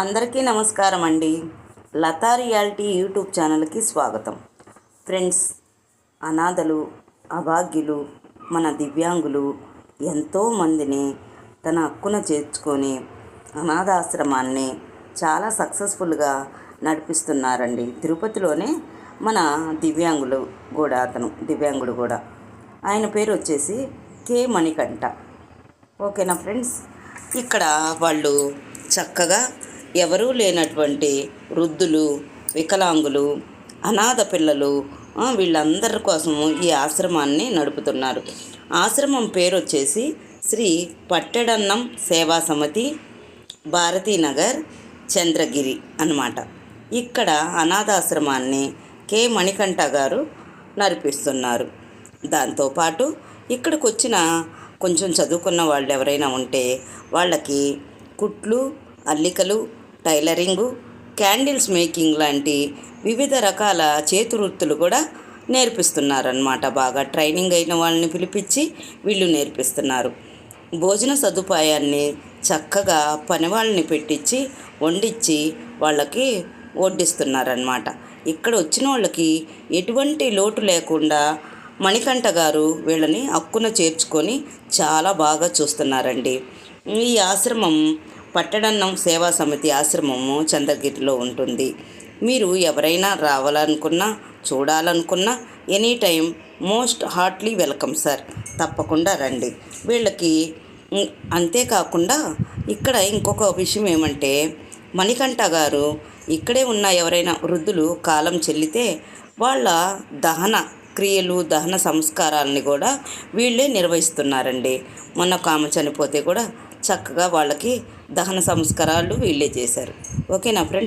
అందరికీ నమస్కారం అండి లతా రియాలిటీ యూట్యూబ్ ఛానల్కి స్వాగతం. ఫ్రెండ్స్ అనాథలు అభాగ్యులు మన దివ్యాంగులు ఎంతోమందిని తన హక్కున చేర్చుకొని అనాథాశ్రమాన్ని చాలా సక్సెస్ఫుల్గా నడిపిస్తున్నారండి. తిరుపతిలోనే మన దివ్యాంగులు కూడా అతను దివ్యాంగుడు కూడా. ఆయన పేరు వచ్చేసి కే మణికంఠ. ఓకేనా ఫ్రెండ్స్? ఇక్కడ వాళ్ళు చక్కగా ఎవరూ లేనటువంటి వృద్ధులు వికలాంగులు అనాథ పిల్లలు వీళ్ళందరి కోసము ఈ ఆశ్రమాన్ని నడుపుతున్నారు. ఆశ్రమం పేరు వచ్చేసి శ్రీ పట్టెడన్నం సేవా సమితి భారతీనగర్ చంద్రగిరి అన్నమాట. ఇక్కడ అనాథాశ్రమాన్ని కె. మణికంఠ గారు నడిపిస్తున్నారు. దాంతోపాటు ఇక్కడికి వచ్చిన కొంచెం చదువుకున్న వాళ్ళు ఎవరైనా ఉంటే వాళ్ళకి కుట్లు అల్లికలు టైలరింగు క్యాండిల్స్ మేకింగ్ లాంటి వివిధ రకాల చేతి వృత్తులు కూడా నేర్పిస్తున్నారనమాట బాగా ట్రైనింగ్ అయిన వాళ్ళని పిలిపించి వీళ్ళు నేర్పిస్తున్నారు. భోజన సదుపాయాన్ని చక్కగా పని వాళ్ళని పెట్టించి వండించి వాళ్ళకి వడ్డిస్తున్నారనమాట ఇక్కడ వచ్చిన వాళ్ళకి ఎటువంటి లోటు లేకుండా మణికంఠ గారు వీళ్ళని హక్కున చేర్చుకొని చాలా బాగా చూస్తున్నారండి. ఈ ఆశ్రమం పట్టడన్నం సేవా సమితి ఆశ్రమము చంద్రగిరిలో ఉంటుంది. మీరు ఎవరైనా రావాలనుకున్నా చూడాలనుకున్నా any time most heartly welcome sir. తప్పకుండా రండి. వీళ్ళకి అంతేకాకుండా ఇక్కడ ఇంకొక విషయం ఏమంటే మణికంఠ గారు ఇక్కడే ఉన్న ఎవరైనా వృద్ధులు కాలం చెల్లితే వాళ్ళ దహన క్రియలు దహన సంస్కారాలని కూడా వీళ్ళే నిర్వహిస్తున్నారండి. మొన్న కామ చనిపోతే కూడా చక్కగా వాళ్ళకి దహన సంస్కారాలు వీళ్ళే చేశారు. ఓకేనా ఫ్రెండ్స్?